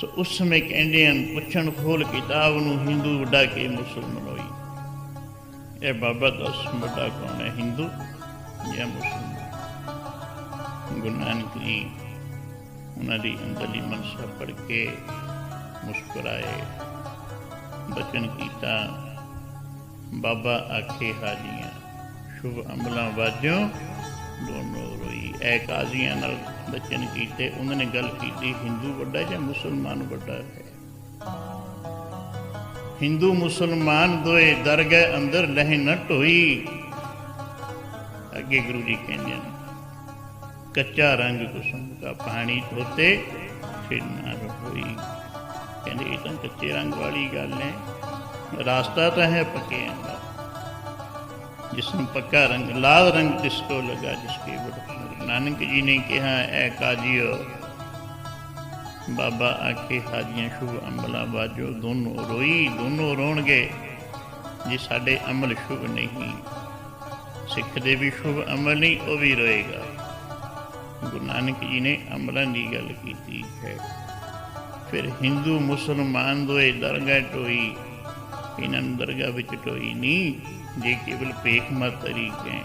ਸੋ ਉਸ ਸਮੇਂ ਕਹਿੰਦੇ ਹਨ ਪੁੱਛਣ ਖੋਲ ਕਿਤਾਬ ਨੂੰ ਹਿੰਦੂ ਵੱਡਾ ਕੇ ਮੁਸਲਮਾਨ ਹੋਈ। ਇਹ ਬਾਬਾ ਦਸ, ਵੱਡਾ ਕੌਣ ਹੈ ਹਿੰਦੂ ਜਾਂ ਮੁਸਲਮਾਨ? ਗੁਰੂ ਨਾਨਕ ਜੀ ਉਹਨਾਂ ਦੀ ਅੰਦਰਲੀ ਮਨਸਾ ਪੜ ਕੇ ਮੁਸਕਰਾਏ। ਬਚਨ ਕੀਤਾ, ਬਾਬਾ ਆਖੇ ਹਾਜੀਆਂ ਸ਼ੁਭ ਅਮਲਾਂ ਵਾਜੋਂ ਦੋਨੋਂ ਰੋਈ ਐ ਕਾਜ਼ੀਆਂ ਨਾਲ ਬਚਨ ਕੀਤੇ, ਉਹਨਾਂ ਨੇ ਗੱਲ ਕੀਤੀ, ਹਿੰਦੂ ਵੱਡਾ ਜਾਂ ਮੁਸਲਮਾਨ ਵੱਡਾ? ਹੈ ਹਿੰਦੂ ਮੁਸਲਮਾਨ ਦੋਏ ਦਰਗਹਿ ਅੰਦਰ ਲਹਿ ਨ ਢੋਈ। ਅੱਗੇ ਗੁਰੂ ਜੀ ਕਹਿੰਦੇ ਨੇ, ਕੱਚਾ ਰੰਗ ਕੁਸਮ ਦਾ ਪਾਣੀ ਧੋਤੇ, ਫਿਰ ਨਾ ਹੋਈ ਕਹਿੰਦੇ, ਇਹ ਤਾਂ ਕੱਚੇ ਰੰਗ ਵਾਲੀ ਗੱਲ ਹੈ। ਰਾਸਤਾ ਤਾਂ ਹੈ ਪੱਕਿਆਂ ਦਾ। ਜਿਸਨੂੰ ਪੱਕਾ ਰੰਗ, ਲਾਲ ਰੰਗ ਜਿਸ ਕੋ ਲਗਾ ਜਿਸਕੇ ਬੜ ਨਾਨਕ ਜੀ ਨੇ ਕਿਹਾ, ਐ ਕਾਜੀਓ, ਬਾਬਾ ਆਖੇ, ਹਾਜੀਆਂ ਸ਼ੁਭ ਅਮਲਾ ਬਾਜੋ ਦੋਨੋਂ ਰੋਈ, ਦੋਨੋਂ ਰੋਣਗੇ। ਜੇ ਸਾਡੇ ਅਮਲ ਸ਼ੁਭ ਨਹੀਂ, ਸਿੱਖ ਦੇ ਵੀ ਸ਼ੁਭ ਅਮਲ ਨਹੀਂ, ਉਹ ਵੀ ਰੋਏਗਾ। ਗੁਰੂ ਨਾਨਕ ਜੀ ਨੇ ਅਮਲਾਂ ਦੀ ਗੱਲ ਕੀਤੀ, ਹੈ। ਫਿਰ ਹਿੰਦੂ, ਮੁਸਲਮਾਨ ਦੋਏ ਦਰਗਾਹ ਟੋਈ, ਇਹਨਾਂ ਨੂੰ ਦਰਗਾਹ ਵਿੱਚ ਟੋਈ ਨਹੀਂ ਜੇ ਕੇਵਲ ਭੇਖ ਮਤ ਤਰੀਕੇ